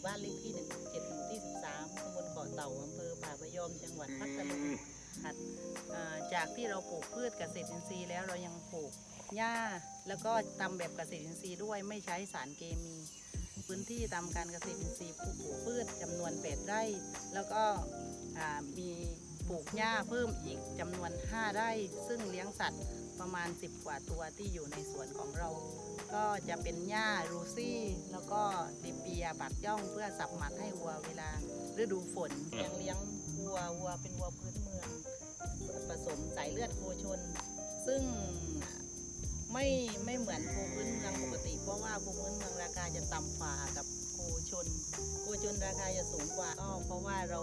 อยู่บ้านเลขที่117หมู่ที่ 13ตำบลเกาะเต่าอำเภอป่าพยอมจังหวัดพัทลุงค่ะจากที่เราปลูกพืชเกษตรอินทรีย์แล้วเรายังปลูกหญ้า แล้วก็ทำแบบเกษตรอินทรีย์ด้วยไม่ใช้สารเคมี พื้นที่ทำการเกษตรอินทรีย์ปลูกพืชจำนวน8ไร่ แล้วก็มี ปลูกหญ้าเพิ่มอีกจำนวน 5 ไร่ ซึ่งเลี้ยงสัตว์ประมาณ 10 กว่าตัวที่อยู่ในสวนของเรา ก็จะเป็นหญ้ารูซี่ แล้วก็ดิเปียบักย่องเพื่อสับหมักให้วัวเวลาฤดูฝนยังเลี้ยงวัววัวเป็นวัวพื้นเมือง ผสมสายเลือดโคชน ซึ่งไม่ไม่เหมือนโคพื้นเมืองปกติ เพราะว่าโคพื้นเมืองราคาจะต่ำกว่ากับโคชน โคชนราคาจะสูงกว่าก็เพราะว่าเรา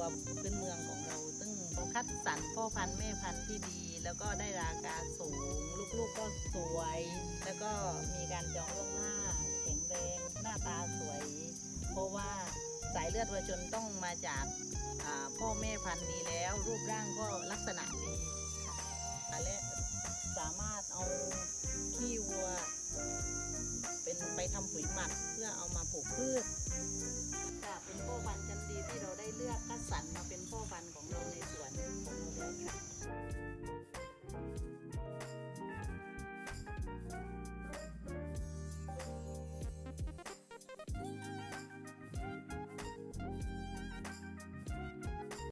วัวพื้นเมืองของเรา ซึ่งเราคัดสรรพ่อพันธุ์แม่พันธุ์ที่ดี แล้วก็ได้ราคาสูง ลูกๆก็สวย แล้วก็มีการจองล่วงหน้าแข็งแรงหน้าตาสวย เพราะว่าสายเลือดวัวชนต้องมาจากพ่อแม่พันธุ์ดีแล้ว รูปร่างก็ลักษณะดีและสามารถเอาขี้วัว เป็นไปทำปุ๋ยหมักเพื่อเอามาปลูกพืชค่ะเป็นพ่อพันธุ์ชั้นดีที่เราได้เลือก